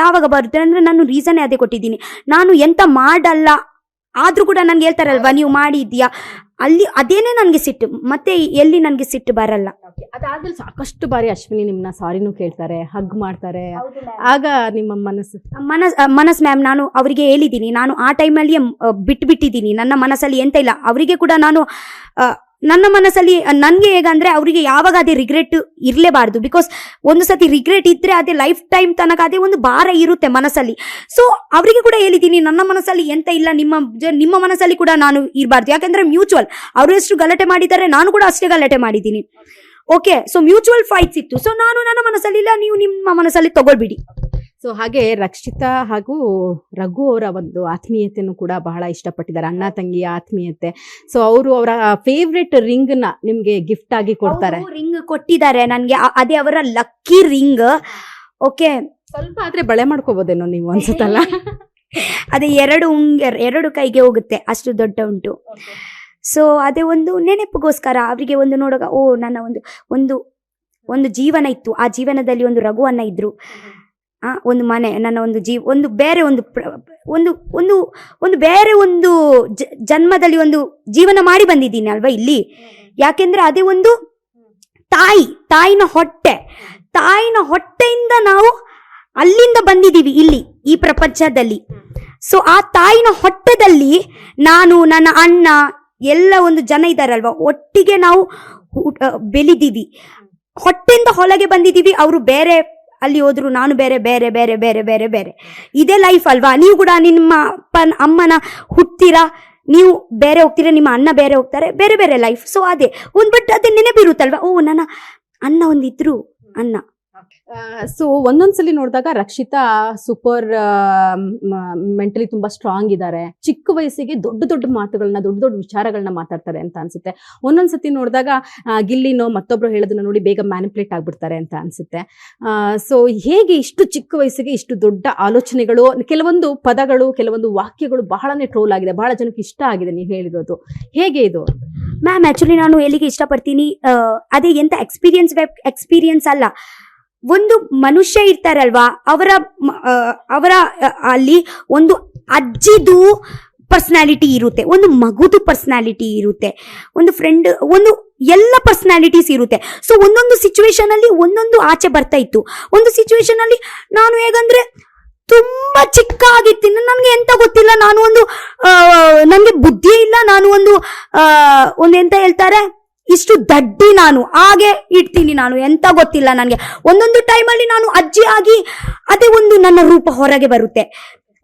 ಯಾವಾಗ ಬರುತ್ತೆ? ಅಂದರೆ ನಾನು ರೀಸನ್ನೇ ಅದೇ ಕೊಟ್ಟಿದ್ದೀನಿ. ನಾನು ಎಂತ ಮಾಡಲ್ಲ ಆದರೂ ಕೂಡ ನನಗೆ ಹೇಳ್ತಾರಲ್ವಾ ನೀವು ಮಾಡಿದ್ಯಾ ಅಲ್ಲಿ ಅದೇನೇ ನನಗೆ ಸಿಟ್ಟು ಮತ್ತೆ ಎಲ್ಲಿ ನನಗೆ ಸಿಟ್ಟು ಬರಲ್ಲ. ಅದಾದ್ರೂ ಸಾಕಷ್ಟು ಬಾರಿ ಅಶ್ವಿನಿ ನಿಮ್ಮನ್ನ ಸಾರಿನೂ ಕೇಳ್ತಾರೆ ಹಗ್ ಮಾಡ್ತಾರೆ. ಆಗ ನಿಮ್ಮ ಮನಸ್ಸು? ಮನಸ್ ಮನಸ್ ಮ್ಯಾಮ್ ನಾನು ಅವರಿಗೆ ಹೇಳಿದ್ದೀನಿ ನಾನು ಆ ಟೈಮಲ್ಲಿ ಬಿಟ್ಬಿಟ್ಟಿದ್ದೀನಿ. ನನ್ನ ಮನಸ್ಸಲ್ಲಿ ಎಂತ ಇಲ್ಲ ಅವರಿಗೆ ಕೂಡ ನಾನು ನನ್ನ ಮನಸ್ಸಲ್ಲಿ, ನನಗೆ ಹೇಗಂದ್ರೆ ಅವರಿಗೆ ಯಾವಾಗ ಅದೇ ರಿಗ್ರೆಟ್ ಇರಲೇಬಾರ್ದು. ಬಿಕಾಸ್ ಒಂದು ಸತಿ ರಿಗ್ರೆಟ್ ಇದ್ದರೆ ಅದೇ ಲೈಫ್ ಟೈಮ್ ತನಕ ಅದೇ ಒಂದು ಭಾರ ಇರುತ್ತೆ ಮನಸ್ಸಲ್ಲಿ. ಸೊ ಅವರಿಗೆ ಕೂಡ ಹೇಳಿದ್ದೀನಿ, ನನ್ನ ಮನಸ್ಸಲ್ಲಿ ಎಂತ ಇಲ್ಲ, ನಿಮ್ಮ ನಿಮ್ಮ ಮನಸ್ಸಲ್ಲಿ ಕೂಡ ನಾನು ಇರಬಾರ್ದು. ಯಾಕಂದ್ರೆ ಮ್ಯೂಚುವಲ್ ಅವರು ಎಷ್ಟು ಗಲಾಟೆ ಮಾಡಿದ್ದಾರೆ, ನಾನು ಕೂಡ ಅಷ್ಟೇ ಗಲಾಟೆ ಮಾಡಿದ್ದೀನಿ. ಓಕೆ ಸೊ ಮ್ಯೂಚುವಲ್ ಫೈಟ್ಸ್ ಇತ್ತು. ಸೊ ನಾನು ನನ್ನ ಮನಸ್ಸಲ್ಲಿ ಇಲ್ಲ, ನೀವು ನಿಮ್ಮ ಮನಸ್ಸಲ್ಲಿ ತಗೊಳ್ಬಿಡಿ. ಸೊ ಹಾಗೆ ರಕ್ಷಿತಾ ಹಾಗೂ ರಘು ಅವರ ಒಂದು ಆತ್ಮೀಯತೆಯನ್ನು ಕೂಡ ಬಹಳ ಇಷ್ಟಪಟ್ಟಿದ್ದಾರೆ. ಅಣ್ಣ ತಂಗಿಯ ಆತ್ಮೀಯತೆ. ಸೊ ಅವರು ಅವರ ಫೇವ್ರೆಟ್ ರಿಂಗ್ನ ನಿಮ್ಗೆ ಗಿಫ್ಟ್ ಆಗಿ ಕೊಡ್ತಾರೆ. ರಿಂಗ್ ಕೊಟ್ಟಿದ್ದಾರೆ. ನನಗೆ ಅದೇ ಅವರ ಲಕ್ಕಿ ರಿಂಗ್ ಓಕೆ ಸ್ವಲ್ಪ ಆದ್ರೆ ಬಳೆ ಮಾಡ್ಕೋಬೋದೇನೋ ನೀವು ಅನ್ಸುತ್ತಲ್ಲ? ಅದೇ ಎರಡು ಉಂಗರ್ ಎರಡು ಕೈಗೆ ಹೋಗುತ್ತೆ. ಅಷ್ಟು ದೊಡ್ಡ ಉಂಟು. ಸೊ ಅದೇ ಒಂದು ನೆನಪಿಗೋಸ್ಕರ ಅವರಿಗೆ ಒಂದು ನೋಡುವಾಗ ಓ ನನ್ನ ಒಂದು ಒಂದು ಒಂದು ಜೀವನ ಇತ್ತು. ಆ ಜೀವನದಲ್ಲಿ ಒಂದು ರಘುವನ್ನ ಇದ್ರು. ಒಂದು ಮನೆ, ನನ್ನ ಒಂದು ಜೀವ, ಒಂದು ಬೇರೆ ಒಂದು ಒಂದು ಒಂದು ಒಂದು ಬೇರೆ ಒಂದು ಜನ್ಮದಲ್ಲಿ ಒಂದು ಜೀವನ ಮಾಡಿ ಬಂದಿದ್ದೀನಿ ಅಲ್ವಾ ಇಲ್ಲಿ? ಯಾಕೆಂದ್ರೆ ಅದೇ ಒಂದು ತಾಯಿ, ತಾಯಿನ ಹೊಟ್ಟೆ. ತಾಯಿನ ಹೊಟ್ಟೆಯಿಂದ ನಾವು ಅಲ್ಲಿಂದ ಬಂದಿದ್ದೀವಿ ಇಲ್ಲಿ, ಈ ಪ್ರಪಂಚದಲ್ಲಿ. ಸೊ ಆ ತಾಯಿನ ಹೊಟ್ಟೆದಲ್ಲಿ ನಾನು, ನನ್ನ ಅಣ್ಣ, ಎಲ್ಲ ಒಂದು ಜನ ಇದ್ದಾರಲ್ವಾ ಒಟ್ಟಿಗೆ ನಾವು ಬೆಳಿದೀವಿ ಹೊಟ್ಟೆಯಿಂದ ಹೊಲಗೆ ಬಂದಿದ್ದೀವಿ ಅವರು ಬೇರೆ ಅಲ್ಲಿ ಹೋದ್ರು ನಾನು ಬೇರೆ ಬೇರೆ ಬೇರೆ ಬೇರೆ ಬೇರೆ ಬೇರೆ. ಇದೇ ಲೈಫ್ ಅಲ್ವಾ? ನೀವು ಕೂಡ ನಿಮ್ಮ ಅಪ್ಪನ, ಅಮ್ಮನ ಹುಟ್ಟಿರ? ನೀವು ಬೇರೆ ಹೋಗ್ತೀರಾ? ನಿಮ್ಮ ಅಣ್ಣ ಬೇರೆ ಹೋಗ್ತಾರೆ? ಬೇರೆ ಬೇರೆ ಲೈಫ್ ಸೊ ಅದೇ. ಒಂದು ಬಟ್ ಅದೇ ನೆನಪಿರುತ್ತಲ್ವಾ? ಓ, ನನ್ನ ಅಣ್ಣ ಒಂದಿದ್ರು ಅಣ್ಣ. ಸೊ ಒಂದೊಂದ್ಸಲಿ ನೋಡಿದಾಗ ರಕ್ಷಿತಾ ಸೂಪರ್ ಮೆಂಟಲಿ ತುಂಬಾ ಸ್ಟ್ರಾಂಗ್ ಇದ್ದಾರೆ ಚಿಕ್ಕ ವಯಸ್ಸಿಗೆ ದೊಡ್ಡ ದೊಡ್ಡ ಮಾತುಗಳನ್ನ ದೊಡ್ಡ ದೊಡ್ಡ ವಿಚಾರಗಳನ್ನ ಮಾತಾಡ್ತಾರೆ ಅಂತ ಅನ್ಸುತ್ತೆ. ಒಂದೊಂದ್ಸತಿ ನೋಡಿದಾಗ ಗಿಲ್ಲಿನೋ ಮತ್ತೊಬ್ರು ಹೇಳೋದನ್ನ ನೋಡಿ ಬೇಗ ಮ್ಯಾನಿಪುಲೇಟ್ ಆಗ್ಬಿಡ್ತಾರೆ ಅಂತ ಅನ್ಸುತ್ತೆ. ಸೊ ಹೇಗೆ ಇಷ್ಟು ಚಿಕ್ಕ ವಯಸ್ಸಿಗೆ ಇಷ್ಟು ದೊಡ್ಡ ಆಲೋಚನೆಗಳು, ಕೆಲವೊಂದು ಪದಗಳು, ಕೆಲವೊಂದು ವಾಕ್ಯಗಳು ಬಹಳನೇ ಟ್ರೋಲ್ ಆಗಿದೆ, ಬಹಳ ಜನಕ್ಕೆ ಇಷ್ಟ ಆಗಿದೆ ನೀವು ಹೇಳಿರೋದು. ಹೇಗೆ ಇದು? ಮ್ಯಾಮ್ ಆಕ್ಚುಲಿ ನಾನು ಎಲ್ಲಿಗೆ ಇಷ್ಟಪಡ್ತೀನಿ? ಅದೇ ಎಂತ ಎಕ್ಸ್ಪೀರಿಯನ್ಸ್ ಎಕ್ಸ್ಪೀರಿಯನ್ಸ್ ಅಲ್ಲ. ಒಂದು ಮನುಷ್ಯ ಇರ್ತಾರಲ್ವಾ, ಅವರ ಅವರ ಅಲ್ಲಿ ಒಂದು ಅಜ್ಜಿದು ಪರ್ಸ್ನಾಲಿಟಿ ಇರುತ್ತೆ, ಒಂದು ಮಗುದು ಪರ್ಸ್ನಾಲಿಟಿ ಇರುತ್ತೆ, ಒಂದು ಫ್ರೆಂಡ್ ಒಂದು ಎಲ್ಲ ಪರ್ಸ್ನಾಲಿಟೀಸ್ ಇರುತ್ತೆ. ಸೊ ಒಂದೊಂದು ಸಿಚುವೇಶನ್ ಅಲ್ಲಿ ಒಂದೊಂದು ಆಚೆ ಬರ್ತಾ ಇತ್ತು. ಒಂದು ಸಿಚುವೇಶನ್ ಅಲ್ಲಿ ನಾನು ಹೇಗಂದ್ರೆ ತುಂಬಾ ಚಿಕ್ಕ ಆಗಿರ್ತೀನಿ ನನಗೆ ಎಂತ ಗೊತ್ತಿಲ್ಲ, ನಾನು ಒಂದು ನನಗೆ ಬುದ್ಧಿ ಇಲ್ಲ, ನಾನು ಒಂದು ಒಂದು ಎಂತ ಹೇಳ್ತಾರೆ ಇಷ್ಟು ದಡ್ಡಿ ನಾನು, ಹಾಗೆ ಇಡ್ತೀನಿ ನಾನು, ಎಂತ ಗೊತ್ತಿಲ್ಲ ನನಗೆ. ಒಂದೊಂದು ಟೈಮಲ್ಲಿ ನಾನು ಅಜ್ಜಿ ಆಗಿ ಅದೇ ಒಂದು ನನ್ನ ರೂಪ ಹೊರಗೆ ಬರುತ್ತೆ.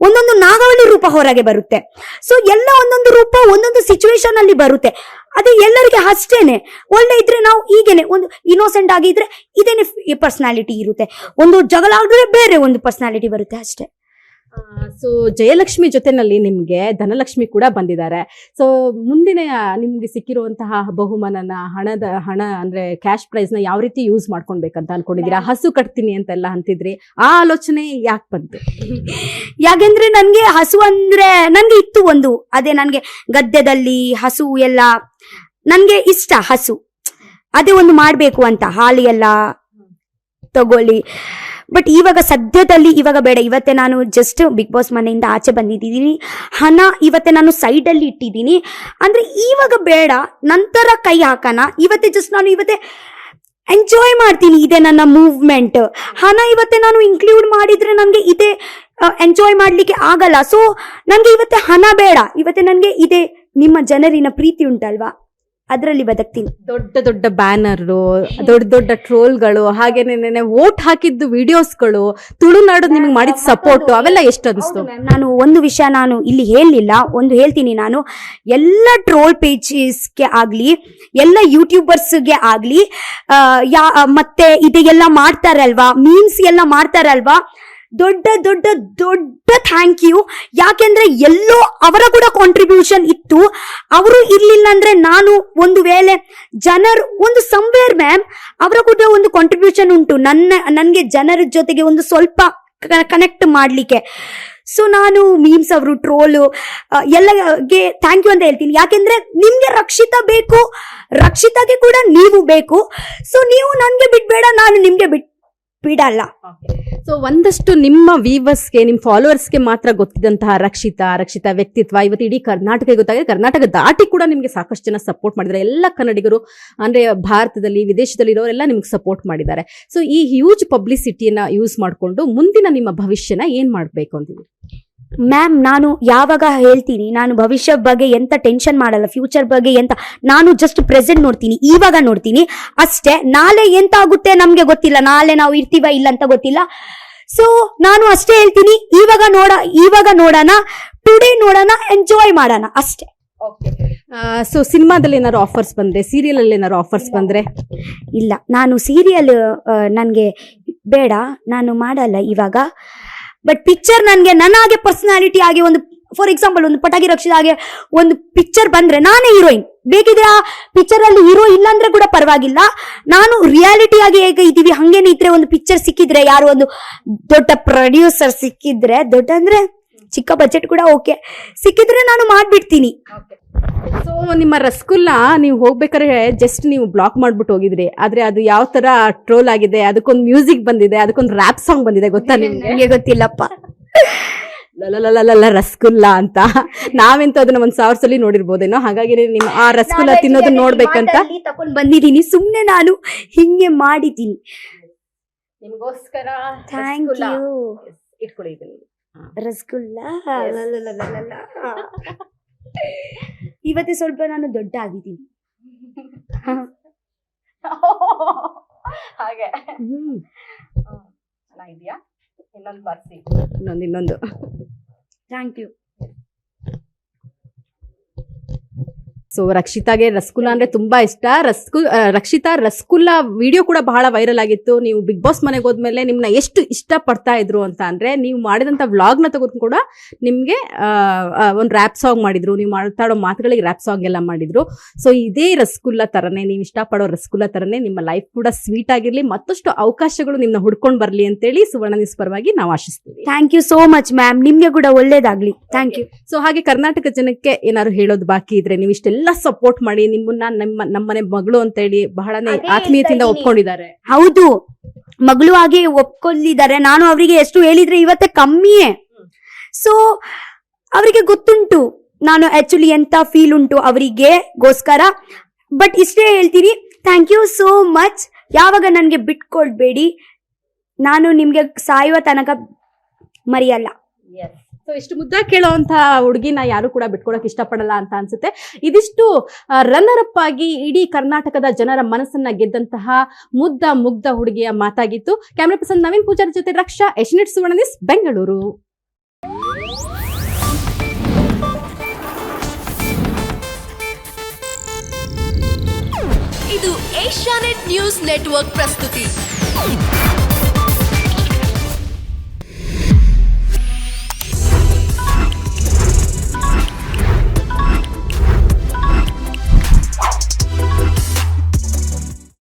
ಒಂದೊಂದು ನಾಗಾವಳಿ ರೂಪ ಹೊರಗೆ ಬರುತ್ತೆ. ಸೊ ಎಲ್ಲ ಒಂದೊಂದು ರೂಪ ಒಂದೊಂದು ಸಿಚುವೇಶನ್ ಅಲ್ಲಿ ಬರುತ್ತೆ. ಅದೇ ಎಲ್ಲರಿಗೆ ಅಷ್ಟೇನೆ. ಒಳ್ಳೆ ಇದ್ರೆ ನಾವು ಹೀಗೇನೆ ಒಂದು ಇನ್ನೋಸೆಂಟ್ ಆಗಿದ್ರೆ ಇದೇನೆ ಪರ್ಸನಾಲಿಟಿ ಇರುತ್ತೆ. ಒಂದು ಜಗಳ ಆದ್ರೆ ಬೇರೆ ಒಂದು ಪರ್ಸನಾಲಿಟಿ ಬರುತ್ತೆ ಅಷ್ಟೇ. ಸೊ ಜಯಲಕ್ಷ್ಮಿ ಜೊತೆನಲ್ಲಿ ನಿಮ್ಗೆ ಧನಲಕ್ಷ್ಮಿ ಕೂಡ ಬಂದಿದ್ದಾರೆ. ಸೊ ಮುಂದಿನ ನಿಮ್ಗೆ ಸಿಕ್ಕಿರುವಂತಹ ಬಹುಮಾನನ ಹಣದ ಹಣ ಅಂದ್ರೆ ಕ್ಯಾಶ್ ಪ್ರೈಸ್ನ ಯಾವ ರೀತಿ ಯೂಸ್ ಮಾಡ್ಕೊಳ್ಬೇಕಂತ ಅನ್ಕೊಂಡಿದೀರಾ ಹಸು ಕಟ್ತೀನಿ ಅಂತೆಲ್ಲ ಅಂತಿದ್ರಿ. ಆ ಆಲೋಚನೆ ಯಾಕೆ ಬಂತು? ಯಾಕೆಂದ್ರೆ ನನ್ಗೆ ಹಸು ಅಂದ್ರೆ ನನ್ಗೆ ಇತ್ತು ಒಂದು. ಅದೇ ನನ್ಗೆ ಗದ್ದೆದಲ್ಲಿ ಹಸು ಎಲ್ಲ ನನ್ಗೆ ಇಷ್ಟ ಹಸು. ಅದೇ ಒಂದು ಮಾಡ್ಬೇಕು ಅಂತ ಹಾಲಿ ಎಲ್ಲ ತಗೊಳ್ಳಿ. ಬಟ್ ಇವಾಗ ಸದ್ಯದಲ್ಲಿ ಇವಾಗ ಬೇಡ. ಇವತ್ತೇ ನಾನು ಜಸ್ಟ್ ಬಿಗ್ ಬಾಸ್ ಮನೆಯಿಂದ ಆಚೆ ಬಂದಿದ್ದೀನಿ. ಹಣ ಇವತ್ತೆ ನಾನು ಸೈಡಲ್ಲಿ ಇಟ್ಟಿದ್ದೀನಿ. ಅಂದ್ರೆ ಇವಾಗ ಬೇಡ. ನಂತರ ಕೈ ಹಾಕೋಣ. ಇವತ್ತೇ ಜಸ್ಟ್ ನಾನು ಇವತ್ತೇ ಎಂಜಾಯ್ ಮಾಡ್ತೀನಿ ಇದೆ ನನ್ನ ಮೂವ್ಮೆಂಟ್ ಹಣ ಇವತ್ತೆ ನಾನು ಇನ್ಕ್ಲೂಡ್ ಮಾಡಿದ್ರೆ ನನಗೆ ಇದೆ ಎಂಜಾಯ್ ಮಾಡ್ಲಿಕ್ಕೆ ಆಗಲ್ಲ. ಸೊ ನನಗೆ ಇವತ್ತೆ ಹಣ ಬೇಡ. ಇವತ್ತೆ ನನಗೆ ಇದೆ ನಿಮ್ಮ ಜನರಿನ ಪ್ರೀತಿ ಉಂಟಲ್ವಾ? ಅದರಲ್ಲಿ ಬದುಕ್ತೀನಿ. ದೊಡ್ಡ ದೊಡ್ಡ ಬ್ಯಾನರ್ ದೊಡ್ಡ ದೊಡ್ಡ ಟ್ರೋಲ್ಗಳು ಹಾಗೇನೆ ವೋಟ್ ಹಾಕಿದ್ದು ವಿಡಿಯೋಸ್ಗಳು ತುಳುನಾಡು ನಿಮ್ಗೆ ಮಾಡಿದ ಸಪೋರ್ಟ್ ಅವೆಲ್ಲ ಎಷ್ಟು ಅನಿಸ್ತು ನಾನು ಒಂದು ವಿಷಯ ನಾನು ಇಲ್ಲಿ ಹೇಳಲಿಲ್ಲ ಒಂದು ಹೇಳ್ತೀನಿ ನಾನು. ಎಲ್ಲ ಟ್ರೋಲ್ ಪೇಜಸ್ಗೆ ಆಗ್ಲಿ ಎಲ್ಲ ಯೂಟ್ಯೂಬರ್ಸ್ಗೆ ಆಗ್ಲಿ ಯಾ ಮತ್ತೆ ಇದೆಲ್ಲ ಮಾಡ್ತಾರಲ್ವಾ ಮೀನ್ಸ್ ಎಲ್ಲ ಮಾಡ್ತಾರಲ್ವಾ ದೊಡ್ಡ ದೊಡ್ಡ ದೊಡ್ಡ ಥ್ಯಾಂಕ್ ಯು ಯಾಕೆಂದ್ರೆ ಎಲ್ಲೋ ಅವರ ಕೂಡ ಕಾಂಟ್ರಿಬ್ಯೂಷನ್ ಇತ್ತು. ಅವರು ಇರಲಿಲ್ಲ ಅಂದ್ರೆ ನಾನು ಒಂದು ವೇಳೆ ಜನರು ಒಂದು ಸಂವೇರ್ ಮ್ಯಾಮ್ ಅವರ ಕೂಡ ಒಂದು ಕಾಂಟ್ರಿಬ್ಯೂಷನ್ ಉಂಟು. ನನ್ನ, ನನಗೆ ಜನರ ಜೊತೆಗೆ ಒಂದು ಸ್ವಲ್ಪ ಕನೆಕ್ಟ್ ಮಾಡಲಿಕ್ಕೆ. ಸೊ ನಾನು ಮೀಮ್ಸ್ ಅವರು ಟ್ರೋಲು ಎಲ್ಲಗೆ ಥ್ಯಾಂಕ್ ಯು ಅಂತ ಹೇಳ್ತೀನಿ. ಯಾಕೆಂದ್ರೆ ನಿಮ್ಗೆ ರಕ್ಷಿತ ಬೇಕು. ರಕ್ಷಿತಗೆ ಕೂಡ ನೀವು ಬೇಕು. ಸೊ ನೀವು ನನಗೆ ಬಿಟ್ಬೇಡ ನಾನು ನಿಮ್ಗೆ ಬಿಟ್ ಬಿಡಲ್ಲ. ಸೊ ಒಂದಷ್ಟು ನಿಮ್ಮ ವೀವರ್ಸ್ಗೆ ನಿಮ್ಮ ಫಾಲೋವರ್ಸ್ಗೆ ಮಾತ್ರ ಗೊತ್ತಿದ್ದಂತಹ ರಕ್ಷಿತಾ ರಕ್ಷಿತಾ ವ್ಯಕ್ತಿತ್ವ ಇವತ್ತು ಇಡೀ ಕರ್ನಾಟಕ ಗೊತ್ತಾಗಿದೆ. ಕರ್ನಾಟಕ ದಾಟಿ ಕೂಡ ನಿಮಗೆ ಸಾಕಷ್ಟು ಜನ ಸಪೋರ್ಟ್ ಮಾಡಿದ್ದಾರೆ. ಎಲ್ಲ ಕನ್ನಡಿಗರು, ಅಂದರೆ ಭಾರತದಲ್ಲಿ, ವಿದೇಶದಲ್ಲಿ ಇರೋರೆಲ್ಲ ನಿಮ್ಗೆ ಸಪೋರ್ಟ್ ಮಾಡಿದ್ದಾರೆ. ಸೊ ಈ ಹ್ಯೂಜ್ ಪಬ್ಲಿಸಿಟಿಯನ್ನು ಯೂಸ್ ಮಾಡಿಕೊಂಡು ಮುಂದಿನ ನಿಮ್ಮ ಭವಿಷ್ಯನ ಏನು ಮಾಡಬೇಕು ಅಂತಿದ್ರಿ ಮ್ಯಾಮ್ ನಾನು ಯಾವಾಗ ಹೇಳ್ತೀನಿ ನಾನು ಭವಿಷ್ಯ ಬಗ್ಗೆ ಎಂತ ಟೆನ್ಷನ್ ಮಾಡಲ್ಲ ಫ್ಯೂಚರ್ ಬಗ್ಗೆ ಎಂತ ನಾನು ಜಸ್ಟ್ ಪ್ರೆಸೆಂಟ್ ನೋಡ್ತೀನಿ ಇವಾಗ ನೋಡ್ತೀನಿ. ಅಷ್ಟೇ ನಾಳೆ ಎಂತ ಆಗುತ್ತೆ ನಮ್ಗೆ ಗೊತ್ತಿಲ್ಲ ನಾಳೆ ನಾವು ಇರ್ತೀವ ಇಲ್ಲ ಅಂತ ಗೊತ್ತಿಲ್ಲ. ಸೊ ನಾನು ಅಷ್ಟೇ ಹೇಳ್ತೀನಿ ಇವಾಗ ನೋಡ ಇವಾಗ ನೋಡೋಣ ಟುಡೇ ನೋಡೋಣ ಎಂಜಾಯ್ ಮಾಡೋಣ ಅಷ್ಟೇ. ಸೊ ಸಿನಿಮಾದಲ್ಲಿ ಏನಾದ್ರು ಆಫರ್ಸ್ ಬಂದ್ರೆ ಸೀರಿಯಲ್ ಅಲ್ಲಿ ಏನಾದ್ರು ಆಫರ್ಸ್ ಬಂದ್ರೆ? ಇಲ್ಲ ನಾನು ಸೀರಿಯಲ್ ನನಗೆ ಬೇಡ ನಾನು ಮಾಡಲ್ಲ ಇವಾಗ. ಬಟ್ ಪಿಕ್ಚರ್ ನನಗೆ ನನಗೆ ಪರ್ಸನಾಲಿಟಿ ಆಗಿ ಒಂದು ಫಾರ್ ಎಕ್ಸಾಂಪಲ್ ಒಂದು ಪಟಾಕಿ ರಕ್ಷಿತ ಹಾಗೆ ಒಂದು ಪಿಕ್ಚರ್ ಬಂದ್ರೆ ನಾನೇ ಹೀರೋಯಿನ್ ಬೇಕಿದ್ರೆ ಆ ಪಿಕ್ಚರ್ ಅಲ್ಲಿ ಹೀರೋ ಇಲ್ಲ ಅಂದ್ರೆ ಕೂಡ ಪರವಾಗಿಲ್ಲ. ನಾನು ರಿಯಾಲಿಟಿ ಆಗಿ ಹೇಗೆ ಇದ್ದೀವಿ, ಹಂಗೇನೆ ಇದ್ರೆ ಒಂದು ಪಿಕ್ಚರ್ ಸಿಕ್ಕಿದ್ರೆ, ಯಾರು ಒಂದು ದೊಡ್ಡ ಪ್ರೊಡ್ಯೂಸರ್ ಸಿಕ್ಕಿದ್ರೆ, ದೊಡ್ಡ ಅಂದ್ರೆ ಚಿಕ್ಕ ಬಜೆಟ್ ಕೂಡ ಓಕೆ ಸಿಕ್ಕಿದ್ರೆ ನಾನು ಮಾಡ್ಬಿಡ್ತೀನಿ. ಸೊ ನಿಮ್ಮ ರಸಗುಲ್ಲ ನೀವು ಹೋಗ್ಬೇಕಾದ್ರೆ ಜಸ್ಟ್ ನೀವು ಬ್ಲಾಕ್ ಮಾಡ್ಬಿಟ್ಟು ಹೋಗಿದ್ರಿ. ಆದ್ರೆ ಅದು ಯಾವ ತರ ಟ್ರೋಲ್ ಆಗಿದೆ ಅದಕ್ಕೊಂದು ಮ್ಯೂಸಿಕ್ ಬಂದಿದೆ ಅದಕ್ಕೊಂದು ರ್ಯಾಪ್ ಸಾಂಗ್ ಬಂದಿದೆ ಗೊತ್ತಾ ನಿಮ್ಗೆ? ಗೊತ್ತಿಲ್ಲಪ್ಪ. ಲಲಲಲಲ ರಸಗುಲ್ಲ ಅಂತ. ನಾವೆಂತೂ ಅದನ್ನ ಒಂದ್ ಸಾವಿರ ಸಲ ನೋಡಿರ್ಬೋದೇನೋ? ಹಾಗಾಗಿ ನಿಮ್ಮ ಆ ರಸಗುಲ್ಲ ತಿನ್ನೋದನ್ನ ನೋಡ್ಬೇಕಂತ ತಕೊಂಡ್ ಬಂದಿದ್ದೀನಿ. ಸುಮ್ನೆ ನಾನು ಹಿಂಗೆ ಮಾಡಿದ್ದೀನಿ. ನಿಮಗೋಸ್ಕರ ಥ್ಯಾಂಕ್ ಯು ಇಟ್ಕೊಳ್ಳಿ. ರಸಗುಲ್ಲ. ಇವತ್ತೇ ಸ್ವಲ್ಪ ನಾನು ದೊಡ್ಡ ಆಗಿದ್ದೀನಿ ಹಾಗೆ. ಹ್ಮ್. ಚೆನ್ನಾಗಿದ್ಯಾ ಇನ್ನೊಂದು ಬರ್ಸಿ. ಇನ್ನೊಂದು ಇನ್ನೊಂದು. ಥ್ಯಾಂಕ್ ಯು ಸೊ ರಕ್ಷಿತಾಗೆ ರಸಗುಲ್ಲ ಅಂದ್ರೆ ತುಂಬಾ ಇಷ್ಟ. ರಸ್ಕು ರಕ್ಷಿತಾ ರಸಗುಲ್ಲ ವಿಡಿಯೋ ಕೂಡ ಬಹಳ ವೈರಲ್ ಆಗಿತ್ತು. ನೀವು ಬಿಗ್ ಬಾಸ್ ಮನೆಗೆ ಹೋದ್ಮೇಲೆ ನಿಮ್ನ ಎಷ್ಟು ಇಷ್ಟ ಪಡ್ತಾ ಇದ್ರು ಅಂತ ಅಂದ್ರೆ ನೀವು ಮಾಡಿದಂತ ವ್ಲಾಗ್ನ ತಗೊಂಡು ಕೂಡ ನಿಮ್ಗೆ ಒಂದು ರ್ಯಾಪ್ ಸಾಂಗ್ ಮಾಡಿದ್ರು. ನೀವು ಮಾತಾಡೋ ಮಾತುಗಳಿಗೆ ರ್ಯಾಪ್ ಸಾಂಗ್ ಎಲ್ಲ ಮಾಡಿದ್ರು. ಸೊ ಇದೇ ರಸಗುಲ್ಲ ತರನೇ ನೀವು ಇಷ್ಟಪಡೋ ರಸಗುಲ್ಲ ತರನೇ ನಿಮ್ಮ ಲೈಫ್ ಕೂಡ ಸ್ವೀಟ್ ಆಗಿರ್ಲಿ ಮತ್ತಷ್ಟು ಅವಕಾಶಗಳು ನಿಮ್ನ ಹುಡ್ಕೊಂಡು ಬರ್ಲಿ ಅಂತೇಳಿ ಸುವರ್ಣ ನ್ಯೂಸ್ ಪರವಾಗಿ ನಾವು ಆಶಿಸ್ತೀವಿ. Thank you so much ma'am ನಿಮ್ಗೆ ಕೂಡ ಒಳ್ಳೇದಾಗ್ಲಿ. ಥ್ಯಾಂಕ್ ಯು ಸೊ ಹಾಗೆ ಕರ್ನಾಟಕ ಜನಕ್ಕೆ ಏನಾದ್ರು ಹೇಳೋದು ಬಾಕಿ ಇದ್ರೆ ನೀವು ಇಷ್ಟೆಲ್ಲ ಸಪೋರ್ಟ್ ಮಾಡಿ ನಿಮ್ಮನ್ನ ನಮ್ಮ ನಮ್ಮನೆ ಮಗಳು ಅಂತ ಹೇಳಿ ಬಹಳನೇ ಆತ್ಮೀಯತೆಯಿಂದ ಒಪ್ಕೊಂಡಿದ್ದಾರೆ. ಹೌದು. ಮಗಳು ಹಾಗೆ ಒಪ್ಕೊಂಡಿದ್ದಾರೆ. ನಾನು ಅವರಿಗೆ ಎಷ್ಟು ಹೇಳಿದ್ರೆ ಇವತ್ತೇ ಕಮ್ಮಿಯೇ. ಸೊ ಅವರಿಗೆ ಗೊತ್ತುಂಟು. ನಾನು ಆಕ್ಚುಲಿ ಎಂತ ಫೀಲ್ ಉಂಟು ಅವರಿಗೆ ಗೋಸ್ಕರ ಬಟ್ ಇಷ್ಟೇ ಹೇಳ್ತೀನಿ ಥ್ಯಾಂಕ್ ಯು ಸೋ ಮಚ್ ಯಾವಾಗ ನನಗೆ ಬಿಟ್ಕೊಳ್ಬೇಡಿ ನಾನು ನಿಮ್ಗೆ ಸಾಯುವ ತನಕ ಮರೆಯಲ್ಲ. ಸೊ ಇಷ್ಟು ಮುದ್ದ ಕೇಳೋಂತ ಹುಡುಗಿನ ಯಾರು ಕೂಡ ಬಿಟ್ಕೊಡಕ್ ಇಷ್ಟಪಡಲ್ಲ ಅಂತ ಅನ್ಸುತ್ತೆ. ಇದಿಷ್ಟು ರನ್ನರ್ ಅಪ್ ಆಗಿ ಇಡೀ ಕರ್ನಾಟಕದ ಜನರ ಮನಸ್ಸನ್ನ ಗೆದ್ದಂತಹ ಮುದ್ದ ಮುಗ್ಧ ಹುಡುಗಿಯ ಮಾತಾಗಿತ್ತು. ಕ್ಯಾಮ್ರಾ ಪರ್ಸನ್ ನವೀನ್ ಪೂಜಾರಿ ಜೊತೆ ರಕ್ಷಾ ಎಶ್ನೆಟ್ ಸುವರ್ಣ ನ್ಯೂಸ್, ಬೆಂಗಳೂರು. ಇದು ಏಷ್ಯಾನೆಟ್ ನ್ಯೂಸ್ ನೆಟ್ವರ್ಕ್ ಪ್ರಸ್ತುತಿ.